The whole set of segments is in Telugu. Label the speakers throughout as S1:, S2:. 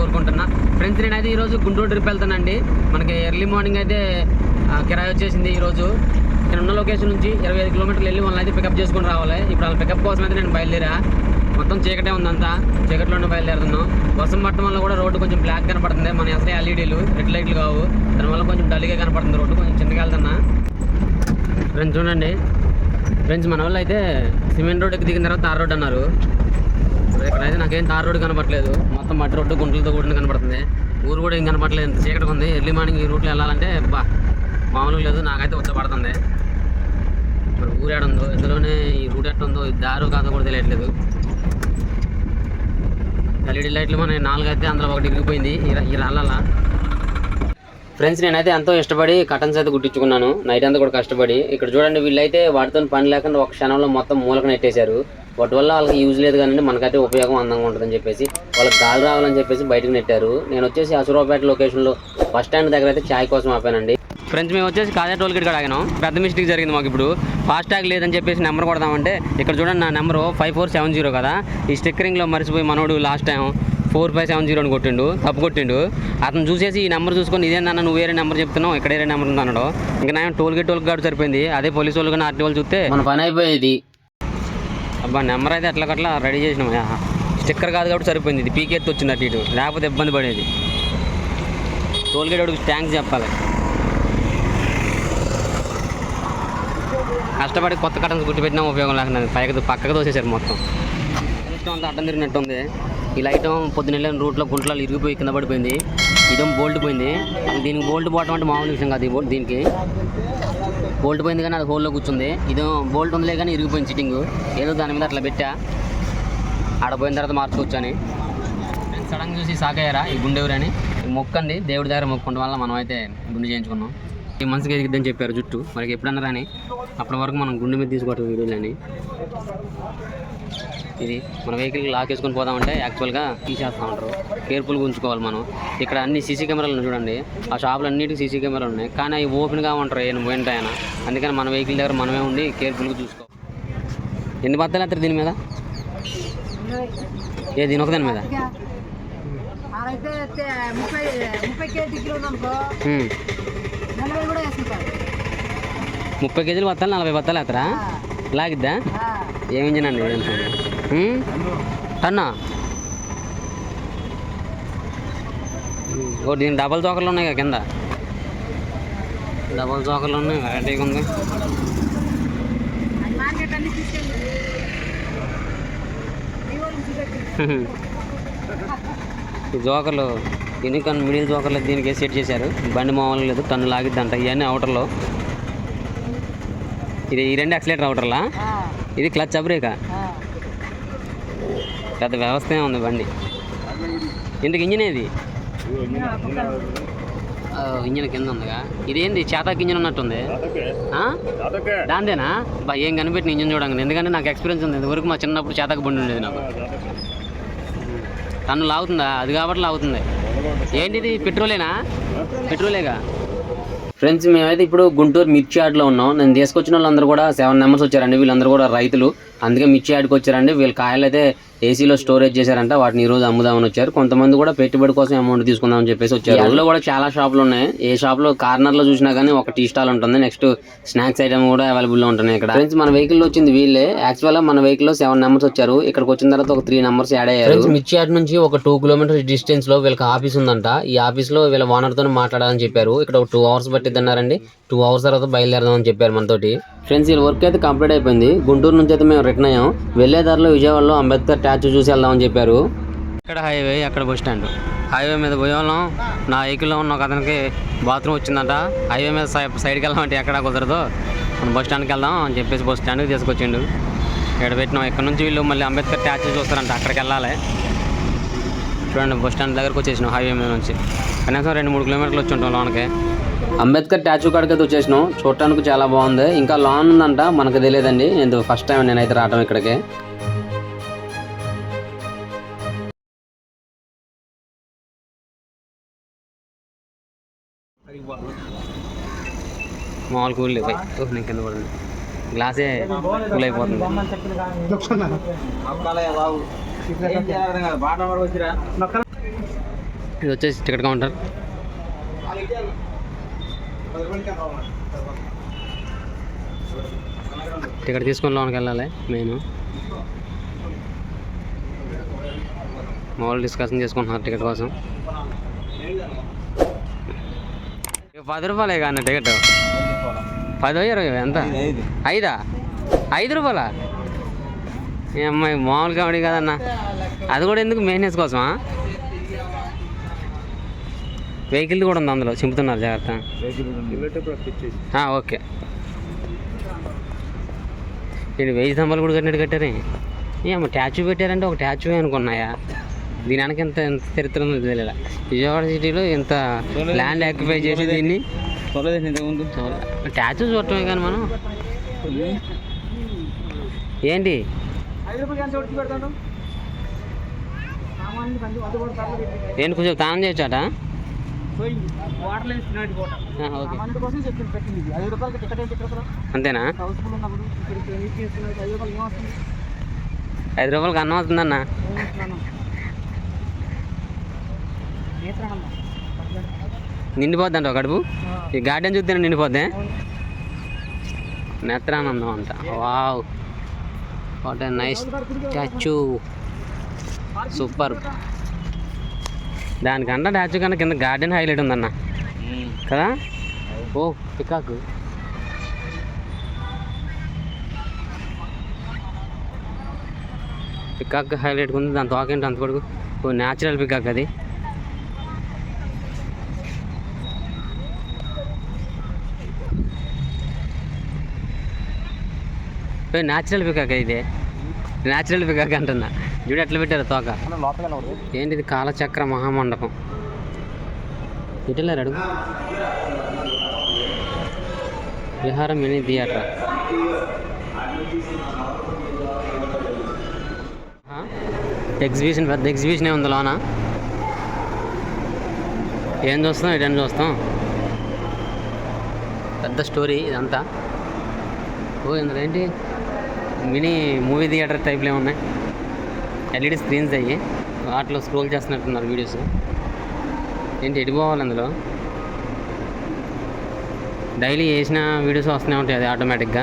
S1: కోరుకుంటున్నా. ఫ్రెండ్స్ నేనైతే ఈరోజు గుంటూరు ట్రిప్ వెళ్తానండి. మనకి ఎర్లీ మార్నింగ్ అయితే కిరాయి వచ్చేసింది ఈరోజు. నేను ఉన్న లొకేషన్ నుంచి ఇరవై ఐదు కిలోమీటర్లు వెళ్ళి వాళ్ళని అయితే పికప్ చేసుకుని రావాలి. ఇప్పుడు వాళ్ళ పికప్ కోసం అయితే నేను బయలుదేరా. మొత్తం చీకటే ఉందంతా. చీకట్లోనే బయలుదేరుతున్నాం. వర్షం పట్టడం వల్ల కూడా రోడ్డు కొంచెం బ్లాక్ కనపడుతుంది. మన అసలే ఎల్ఈడీలు రెడ్ లైట్లు కావు. దానివల్ల కొంచెం డల్గా కనపడుతుంది రోడ్డు. కొంచెం చిన్నగా వెళ్తున్నా. ఫ్రెండ్స్ చూడండి. ఫ్రెండ్స్ మన వాళ్ళు అయితే సిమెంట్ రోడ్డుకి దిగిన తర్వాత తార్ రోడ్ అన్నారు. ఇక్కడైతే నాకేం తార్ రోడ్ కనపట్లేదు మొత్తం మట్టి రోడ్డు గుంటలతో కూడిన కనపడుతుంది ఊరు కూడా ఏం కనపడలేదు ఎంత చీకటిగా ఉంది. ఎర్లీ మార్నింగ్ ఈ రూట్లో వెళ్ళాలంటే బా మామూలుగా లేదు. నాకైతే ఉచ్చపడుతుంది మరి ఊరు ఏడ ఉందో ఇందులోనే ఈ రూట్ ఎట్ట ఉందో ఈ దారు కాదో కూడా తెలియట్లేదు. ఎల్ఈడి లైట్లు మన నాలుగు అయితే అందులో ఒకటి ఇరిగిపోయింది ఈ రాళ్ళ ఫ్రెండ్స్ నేనైతే ఎంతో ఇష్టపడి కటన్స్ అయితే కుట్టించుకున్నాను. నైట్ అంతా కూడా కష్టపడి. ఇక్కడ చూడండి వీళ్ళైతే వాటితో పని లేకుండా ఒక క్షణంలో మొత్తం మూలక నెట్టేశారు. వాటి వల్ల వాళ్ళకి యూజ్ లేదు కానీ మనకైతే ఉపయోగం అందంగా ఉంటుందని చెప్పేసి వాళ్ళకి గాలి రావాలని చెప్పేసి బయటకు నెట్టారు. నేను వచ్చేసి అసురావుపేట లొకేషన్లో బస్ స్టాండ్ దగ్గర అయితే ఛాయ్ కోసం ఆపానండి. ఫ్రెండ్స్ మేము వచ్చేసి కాజా టోల్ గేట్ ఆగాను. పెద్ద మిస్టేక్ జరిగింది మాకు ఇప్పుడు. ఫాస్ట్ ట్యాగ్ లేదని చెప్పేసి నెంబర్ కొడదామంటే ఇక్కడ చూడండి నా number five four seven zero కదా. ఈ స్టిక్కరింగ్లో మర్చిపోయి మనోడు last time four five seven zero అని కొట్టిండు తప్పు కొట్టిండు. అతను చూసేసి ఈ నెంబర్ చూసుకొని ఇదేందన్న నువ్వు వేరే నెంబర్ చెప్తున్నావు ఇక్కడ వేరే నెంబర్ ఉంది అన్నాడు ఇంకా నేను టోల్ గేట్ టోల్ గార్డు సరిపోయింది. అదే పోలీసు వాళ్ళు కానీ ఆర్టీ వాళ్ళు చూస్తే మన పని అయిపోయేది. అబ్బా నెంబర్ అయితే ఎట్లకట్లా రెడీ చేసినాం. స్టిక్కర్ కాదు కాబట్టి సరిపోయింది ఇది. పీకెత్తి వచ్చింది అటు ఇటు. లేకపోతే ఇబ్బంది పడేది. టోల్గేట్ వాడికి చెప్పాలి. కష్టపడి కొత్త కటన్స్ గుర్తుపెట్టినా పెట్టినా ఉపయోగం లేకుండా పైకి పక్కకు తోసేసారు మొత్తం. ఇష్టం అంతా అడ్డం తిరిగినట్టు ఉంది ఈ లైట్ పొద్దున్నెళ్ళిన రూట్లో గుంటలో ఇరిగిపోయి కింద పడిపోయింది. ఇదేం బోల్ట్ పోయింది. దీనికి బోల్ట్ పోవటం అంటే మామూలు విషయం కాదు ఈ బోల్ట్ దీనికి. బోల్ట్ పోయింది కానీ అది హోల్లో కూర్చుంది. ఇదేమో బోల్ట్ ఉందిలే కానీ ఇరిగిపోయింది సిట్టింగ్. ఏదో దాని మీద అట్లా పెట్టా. ఆడ పోయిన తర్వాత మార్చుకోవచ్చు అని సడన్గా చూసి సాకయ్యారా ఈ గుండెవరని మొక్కండి దేవుడి దగ్గర మొక్కుంటం వల్ల మనం అయితే గుండె చేయించుకున్నాం. ఈ మనసుకి ఎదిగిద్దని చెప్పారు జుట్టు. మనకి ఎప్పుడన్నా రాని అప్పటి వరకు మనం గుండె మీద తీసుకోవటం వీడియోలని ఇది మన వెహికల్ లాక్ వేసుకొని పోదామంటే యాక్చువల్గా తీసేస్తూ ఉంటారు. కేర్ఫుల్గా ఉంచుకోవాలి మనం. ఇక్కడ అన్ని సీసీ కెమెరాలు చూడండి. ఆ షాపులు అన్నిటికీ సీసీ కెమెరాలు ఉన్నాయి. కానీ అవి ఓపెన్గా ఉంటారు ఏం పోయింటాయన అందుకని మన వెహికల్ దగ్గర మనమే ఉండి కేర్ఫుల్గా చూసుకోవాలి ఎన్ని బత్తాలు ఎత్తారు దీని మీద? ఏ దీని ఒకదాని మీద?
S2: ముప్పై
S1: కేజీలు బత్తాలు నలభై బత్తాలు ఎత్తరా లాగిద్దా? ఏం ఇంజిన్ అండి? ఏం చూడు. హ్మ్? టన్నా? ఓ దీని డబల్ చోకర్లు ఉన్నాయి కదా కింద? డబల్ చోకర్లు ఉన్నాయి వెరైటీగా ఉంది. ఈ జోకర్లు ఎందుకని మిడిల్ జోకర్లు దీనికి సెట్ చేశారు. బండి మామూలు లేదు టన్ను లాగిద్దంట. ఇవన్నీ అవుటర్లో ఇది ఈ రెండు యాక్సిలేటర్ అవుటర్లా ఇది క్లచ్ అబ్రేకా పెద్ద వ్యవస్థ ఉంది బండి. ఇందుకు ఇంజిన్ ఏది? ఇంజిన్ కింద ఉందిగా. ఇదేంది? చేతాకి ఇంజిన్ ఉన్నట్టుంది. ఆ? దాందేనా బా ఏం కనిపెట్టిన ఇంజిన్ చూడండి ఎందుకంటే నాకు ఎక్స్పీరియన్స్ ఉంది. ఇంతవరకు మా చిన్నప్పుడు చేతకు బండి ఉండేది నాకు. టన్ను లాగుతుందా? అది కాబట్టి లాగుతుంది. ఏంటిది? పెట్రోలేనా? పెట్రోలేగా? ఫ్రెండ్స్ మేమైతే ఇప్పుడు గుంటూరు మిర్చి యార్డ్లో ఉన్నాం. నేను తీసుకొచ్చిన వాళ్ళందరూ కూడా సెవెన్ మెంబర్స్ వచ్చారండి. వీళ్ళందరూ కూడా రైతులు. అందుకే మిర్చి యార్డ్కి వచ్చారండి. వీళ్ళ కాయలు అయితే ఏసీలో స్టోరేజ్ చేశారంట వాటిని ఈ రోజు అమ్ముదామని వచ్చారు. కొంతమంది కూడా పెట్టుబడి కోసం అమౌంట్ తీసుకుందామని చెప్పేసి వచ్చారు. అందులో కూడా చాలా షాపులు ఉన్నాయి. ఏ షాప్లో కార్నర్లో చూసినా కానీ ఒక టీ స్టాల్ ఉంటుంది. నెక్స్ట్ స్నాక్స్ ఐటమ్ కూడా అవైలబుల్లో ఉంటున్నాయి ఇక్కడ. ఫ్రెండ్స్ మన వెహికల్లో వచ్చింది వీళ్ళే. యాక్చువల్గా మన వెహికల్లో సెవెన్ నెంబర్స్ వచ్చారు. ఇక్కడికి వచ్చిన తర్వాత ఒక త్రీ నెంబర్స్ యాడ్ అయ్యారు. మిర్చి యార్డ్ నుంచి ఒక టూ కిలోమీటర్స్ డిస్టెన్స్లో వీళ్ళకి ఆఫీస్ ఉందంట. ఈ ఆఫీస్లో వీళ్ళ ఓనర్తో మాట్లాడాలని చెప్పారు. ఇక్కడ ఒక టూ అవర్స్ పట్టిద్ది అన్నారండి. టూ అవర్స్ తర్వాత బయలుదేరదామని చెప్పారు మనతోటి. ఫ్రెండ్స్ వీళ్ళ వర్క్ అయితే కంప్లీట్ అయిపోయింది. గుంటూరు నుంచి అయితే మేము రిటర్న్ అయ్యాం. వెళ్ళే దారిలో విజయవాడలో అంబేద్కర్ స్టాచ్యూ చూసి వెళ్దామని చెప్పారు. ఇక్కడ హైవే అక్కడ బస్ స్టాండ్. హైవే మీద పోయే వాళ్ళం నా వెహికల్లో ఉన్న ఒక అతనికి బాత్రూమ్ వచ్చిందంట. హైవే మీద సై- సైడ్కి వెళ్దామంటే ఎక్కడ కుదరదు. మనం బస్ స్టాండ్కి వెళ్దాం అని చెప్పేసి బస్ స్టాండ్కి తీసుకొచ్చిండు. ఇక్కడ పెట్టినాం. ఇక్కడ నుంచి వీళ్ళు మళ్ళీ అంబేద్కర్ స్టాచ్యూ చూస్తారంట. అక్కడికి వెళ్ళాలి. చూడండి బస్ స్టాండ్ దగ్గరకు వచ్చేసినాం హైవే మీద నుంచి. కనీసం రెండు మూడు కిలోమీటర్లు వచ్చి ఉంటాం లోనకి. అంబేద్కర్ స్టాచ్యూ కాడికి అయితే వచ్చేసినాం. చూడటానికి చాలా బాగుంది. ఇంకా లాన్ ఉందంట మనకు తెలియదండి. నేను ఫస్ట్ టైం నేనైతే రావడం ఇక్కడికి. మామూలు కూల్ నేను కింద పడింది. గ్లాసే కూల్ అయిపోతుంది. ఇది వచ్చేసి టికెట్ కౌంటర్. టికెట్ తీసుకొని లోనికి వెళ్ళాలి మెయిన్. మామూలు డిస్కషన్ చేసుకుంటున్నారు టికెట్ కోసం. ఇక పది రూపాయలే కానీ టికెట్ పదో ఇరవై ఎంత? ఐదా? ఐదు రూపాయలా? ఏ అమ్మాయి మామూలు కామెడీ కదన్నా. అది కూడా ఎందుకు మెయింటెనెన్స్ కోసమా? వెహికల్ కూడా ఉంది అందులో చింపుతున్నారు జాగ్రత్త. ఆ, ఓకే. ఇది వెయ్యి స్తంభాలు కూడా కట్టినట్టు కట్టారే. ఏమో ట్యాచూ పెట్టారంటే ఒక ట్యాచూ అనుకున్నాయా? దీని వెనక ఎంత ఎంత చరిత్ర ఉందో తెలియదు విజయవాడ సిటీలో ఇంత ల్యాండ్ ఆక్యుపై చేసి దీన్ని? ట్యాచూ చూడటమే కానీ మనం. ఏంటి? ఏంటి కొంచెం తానం చేయొచ్చాట
S2: పోయింది వాటర్ ఇస్తున్నాడు కూడా చెప్పింది పెట్టింది ఇది. ఐదు రూపాయలకి టికెట్ ఏంటి ఇక్కడ
S1: అంతేనా?
S2: హౌస్ఫుల్ ఉన్నప్పుడు ఐదు రూపాయలు ఏమొస్తుంది
S1: ఐదు రూపాయలకి అన్నం అవుతుందన్న
S2: ఏమిస్తున్నాను నేత్రానంద
S1: నిండిపోద్ది అంట కడుపు ఈ గార్డెన్ చూస్తే నిండిపోద్ది? నేత్రానందం అంట. Wow. What a nice statue. Super. దానికన్నా స్టాచ్యూ కన్నా కింద గార్డెన్ హైలైట్ ఉందన్న. కదా? ఓ పికాక్. పికాక్ హైలైట్ ఉంది. దాని తోకేంటి అంత కొడుకు ఓ న్యాచురల్ పికాక్ అది. న్యాచురల్ పికాక్ ఇది. న్యాచురల్ పికాక్ అంటున్నా. చూడు ఎట్లా పెట్టారు తోక? ఏంటిది కాలచక్ర మహామండపం? వెళ్ళారు అడుగు? విహారం మినీ థియేటర్. ఎగ్జిబిషన్ పెద్ద ఎగ్జిబిషనే ఉంది లోన? ఏం చూస్తాం ఇటని చూస్తాం పెద్ద స్టోరీ ఇదంతా. ఓ ఇందులో ఏంటి? మినీ మూవీ థియేటర్ టైప్లో ఉన్నాయి ఎల్ఈడి స్క్రీన్స్ అయ్యి వాటిలో స్క్రోల్ చేస్తున్నట్టున్నారు వీడియోస్. ఏంటి ఎడిపోవాలి అందులో? డైలీ వేసిన వీడియోస్ వస్తూనే ఉంటాయి అది ఆటోమేటిక్గా.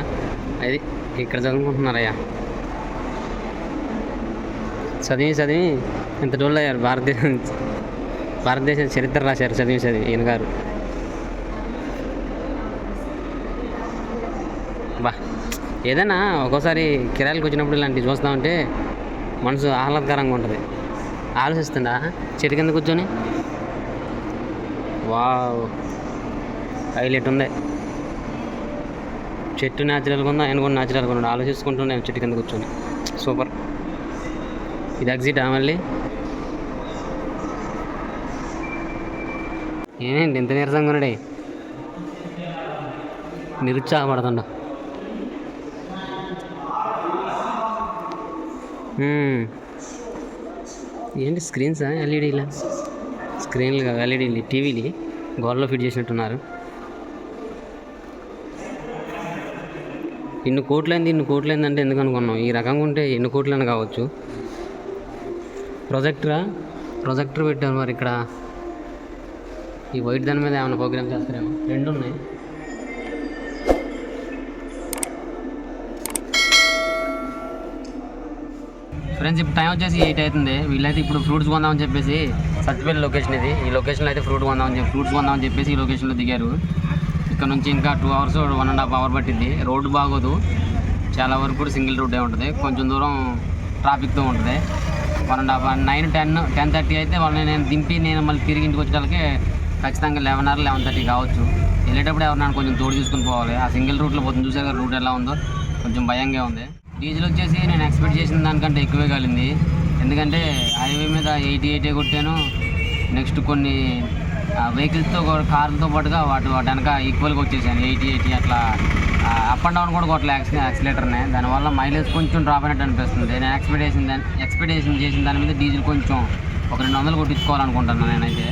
S1: అది ఇక్కడ చదువుకుంటున్నారయ్యా చదివి చదివి ఇంత డోళ్ళు అయ్యారు? భారతదేశం భారతదేశ చరిత్ర రాశారు చదివి చదివి ఈయన గారు. బా. ఏదైనా ఒక్కోసారి కిరాయిలకు వచ్చినప్పుడు ఇలాంటివి చూస్తూ ఉంటే మనసు ఆహ్లాదకరంగా ఉంటుంది. ఆలోచిస్తుందా చెట్టు కింద కూర్చొని? వావ్. హైలైట్ ఉంది చెట్టు న్యాచురల్గా ఉందా? ఆయన కూడా న్యాచురల్గా ఉన్నాడు ఆలోచించుకుంటున్నాను చెట్టు కింద కూర్చొని. సూపర్. ఇది ఎగ్జిట్ మళ్ళీ? ఏంటి ఇంత నీరసంగా ఉన్నాడే. నిరుత్సాహపడుతున్నా ఏంటి స్క్రీన్సా ఎల్ఈడీలా? స్క్రీన్లు కాదు ఎల్ఈడీలు టీవీలు. గోడలో ఫిట్ చేసినట్టున్నారు. ఇన్ని కోట్లైంది ఇన్ని కోట్లైంది అంటే ఎందుకు అనుకున్నాం ఈ రకంగా ఉంటే ఎన్ని కోట్లని కావచ్చు. ప్రొజెక్టరా? ప్రొజెక్టర్ పెట్టారు మరి ఇక్కడ. ఈ వైట్ దాని మీద ఏమైనా ప్రోగ్రామ్ చేస్తారేమో. రెండు ఉన్నాయి. ఫ్రెండ్స్ ఇప్పుడు టైం వచ్చేసి ఎయిట్ అవుతుంది. వీళ్ళైతే ఇప్పుడు ఫ్రూట్స్ కొందామని చెప్పేసి సత్యపల్లి లొకేషన్ ఇది. ఈ లొకేషన్లో అయితే ఫ్రూట్ కొందామని చెప్పి ఫ్రూట్స్ కొందామని చెప్పేసి ఈ లొకేషన్లో దిగారు. ఇక్కడ నుంచి ఇంకా two hours one and half hour పట్టింది రోడ్డు బాగోదు. చాలా వరకు కూడా సింగిల్ రోడ్డే ఉంటుంది. కొంచెం దూరం ట్రాఫిక్తో ఉంటుంది. One and half nine ten ten thirty అయితే వాళ్ళని నేను దింపి నేను మళ్ళీ తిరిగి ఇంటికి వచ్చేటానికి ఖచ్చితంగా లెవెన్ అవర్ లెవెన్ థర్టీ కావచ్చు. వెళ్ళేటప్పుడు ఎవరినైనా కొంచెం తోడు తీసుకుని పోవాలి. ఆ సింగిల్ రూట్లో పోతుంది. చూసాక రూట్ ఎలా ఉందో? కొంచెం భయంగా ఉంది. డీజిల్ వచ్చేసి నేను ఎక్స్పెక్ట్ చేసిన దానికంటే ఎక్కువే కాలింది. ఎందుకంటే హైవే మీద ఎయిటీ ఎయిటీ కొట్టాను. నెక్స్ట్ కొన్ని వెహికల్స్తో కార్లతో పాటుగా వాటి వాటి వెనక ఈక్వల్గా వచ్చేసాను. ఎయిటీ ఎయిటీ అట్లా అప్ అండ్ డౌన్ కూడా కొట్టలే యాక్సి యాక్సిలేటర్నే దానివల్ల మైలేజ్ కొంచెం డ్రాప్ అయినట్టు అనిపిస్తుంది. నేను ఎక్స్పెక్టేషన్ దాని ఎక్స్పెక్టేషన్ చేసిన దాని మీద డీజిల్ కొంచెం ఒక రెండు వందలు కొట్టించుకోవాలనుకుంటున్నాను నేనైతే.